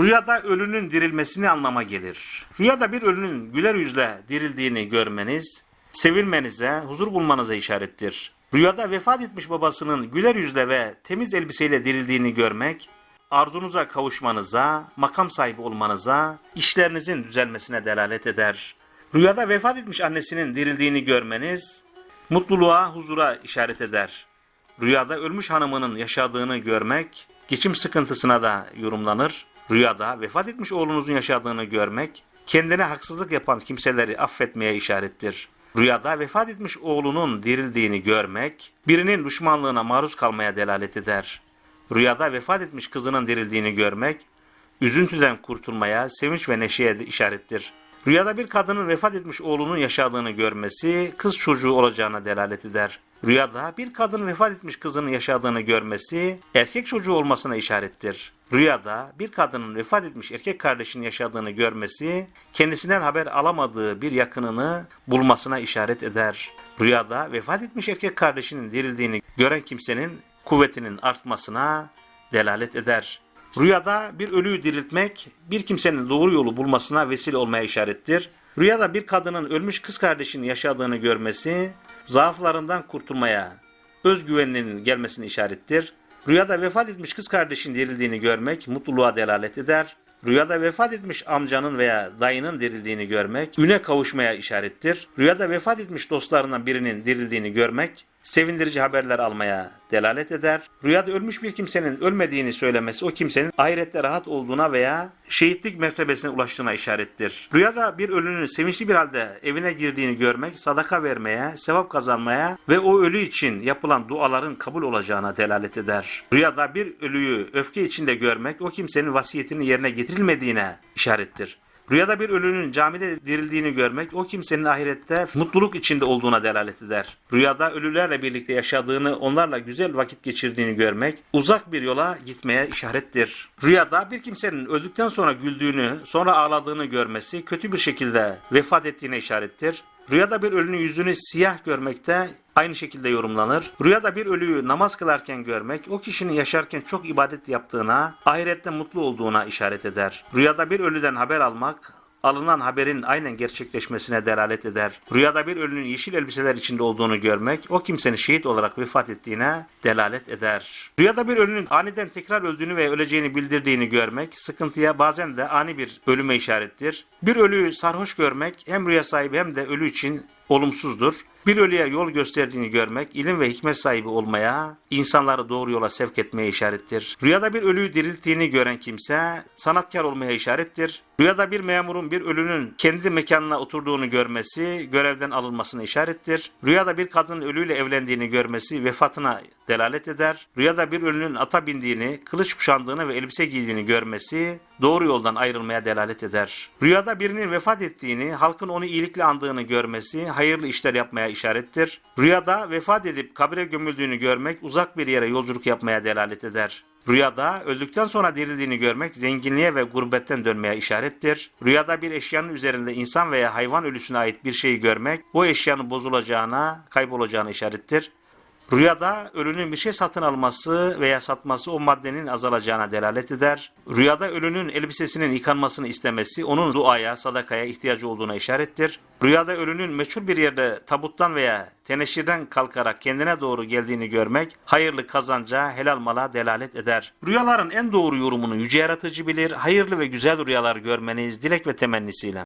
Rüyada ölünün dirilmesini anlama gelir. Rüyada bir ölünün güler yüzle dirildiğini görmeniz, sevilmenize, huzur bulmanıza işarettir. Rüyada vefat etmiş babasının güler yüzle ve temiz elbiseyle dirildiğini görmek, arzunuza kavuşmanıza, makam sahibi olmanıza, işlerinizin düzelmesine delalet eder. Rüyada vefat etmiş annesinin dirildiğini görmeniz, mutluluğa, huzura işaret eder. Rüyada ölmüş hanımının yaşadığını görmek, geçim sıkıntısına da yorumlanır. Rüyada vefat etmiş oğlunuzun yaşadığını görmek, kendine haksızlık yapan kimseleri affetmeye işarettir. Rüyada vefat etmiş oğlunun dirildiğini görmek, birinin düşmanlığına maruz kalmaya delalet eder. Rüyada vefat etmiş kızının dirildiğini görmek, üzüntüden kurtulmaya, sevinç ve neşeye işarettir. Rüyada bir kadının vefat etmiş oğlunun yaşadığını görmesi, kız çocuğu olacağına delalet eder. Rüyada bir kadın vefat etmiş kızının yaşadığını görmesi, erkek çocuğu olmasına işarettir. Rüyada bir kadının vefat etmiş erkek kardeşinin yaşadığını görmesi, kendisinden haber alamadığı bir yakınını bulmasına işaret eder. Rüyada vefat etmiş erkek kardeşinin dirildiğini gören kimsenin kuvvetinin artmasına delalet eder. Rüyada bir ölüyü diriltmek, bir kimsenin doğru yolu bulmasına vesile olmaya işarettir. Rüyada bir kadının ölmüş kız kardeşinin yaşadığını görmesi, zaaflarından kurtulmaya, özgüveninin gelmesini işarettir. Rüyada vefat etmiş kız kardeşin dirildiğini görmek mutluluğa delalet eder. Rüyada vefat etmiş amcanın veya dayının dirildiğini görmek, üne kavuşmaya işarettir. Rüyada vefat etmiş dostlarından birinin dirildiğini görmek, sevindirici haberler almaya delalet eder. Rüyada ölmüş bir kimsenin ölmediğini söylemesi o kimsenin ahirette rahat olduğuna veya şehitlik mertebesine ulaştığına işarettir. Rüyada bir ölünün sevinçli bir halde evine girdiğini görmek, sadaka vermeye, sevap kazanmaya ve o ölü için yapılan duaların kabul olacağına delalet eder. Rüyada bir ölüyü öfke içinde görmek o kimsenin vasiyetinin yerine getirilmediğine işarettir. Rüyada bir ölünün camide dirildiğini görmek o kimsenin ahirette mutluluk içinde olduğuna delalet eder. Rüyada ölülerle birlikte yaşadığını, onlarla güzel vakit geçirdiğini görmek uzak bir yola gitmeye işarettir. Rüyada bir kimsenin öldükten sonra güldüğünü, sonra ağladığını görmesi kötü bir şekilde vefat ettiğine işarettir. Rüyada bir ölünün yüzünü siyah görmekte aynı şekilde yorumlanır. Rüyada bir ölüyü namaz kılarken görmek o kişinin yaşarken çok ibadet yaptığına, ahirette mutlu olduğuna işaret eder. Rüyada bir ölüden haber almak alınan haberin aynen gerçekleşmesine delalet eder. Rüyada bir ölünün yeşil elbiseler içinde olduğunu görmek o kimsenin şehit olarak vefat ettiğine delalet eder. Rüyada bir ölünün aniden tekrar öldüğünü ve öleceğini bildirdiğini görmek sıkıntıya bazen de ani bir ölüme işarettir. Bir ölüyü sarhoş görmek hem rüya sahibi hem de ölü için olumsuzdur. Bir ölüye yol gösterdiğini görmek, ilim ve hikmet sahibi olmaya, insanları doğru yola sevk etmeye işarettir. Rüyada bir ölüyü dirilttiğini gören kimse, sanatkar olmaya işarettir. Rüyada bir memurun bir ölünün kendi mekanına oturduğunu görmesi, görevden alınmasına işarettir. Rüyada bir kadının ölüyle evlendiğini görmesi, vefatına delalet eder. Rüyada bir ölünün ata bindiğini, kılıç kuşandığını ve elbise giydiğini görmesi, doğru yoldan ayrılmaya delalet eder. Rüyada birinin vefat ettiğini, halkın onu iyilikle andığını görmesi, hayırlı işler yapmaya işarettir. Rüyada vefat edip kabire gömüldüğünü görmek, uzak bir yere yolculuk yapmaya delalet eder. Rüyada öldükten sonra dirildiğini görmek zenginliğe ve gurbetten dönmeye işarettir. Rüyada bir eşyanın üzerinde insan veya hayvan ölüsüne ait bir şeyi görmek o eşyanın bozulacağına, kaybolacağına işarettir. Rüyada ölünün bir şey satın alması veya satması o maddenin azalacağına delalet eder. Rüyada ölünün elbisesinin yıkanmasını istemesi onun duaya, sadakaya ihtiyacı olduğuna işarettir. Rüyada ölünün meçhul bir yerde tabuttan veya teneşirden kalkarak kendine doğru geldiğini görmek hayırlı kazanca, helal mala delalet eder. Rüyaların en doğru yorumunu yüce yaratıcı bilir. Hayırlı ve güzel rüyalar görmeniz dilek ve temennisiyle.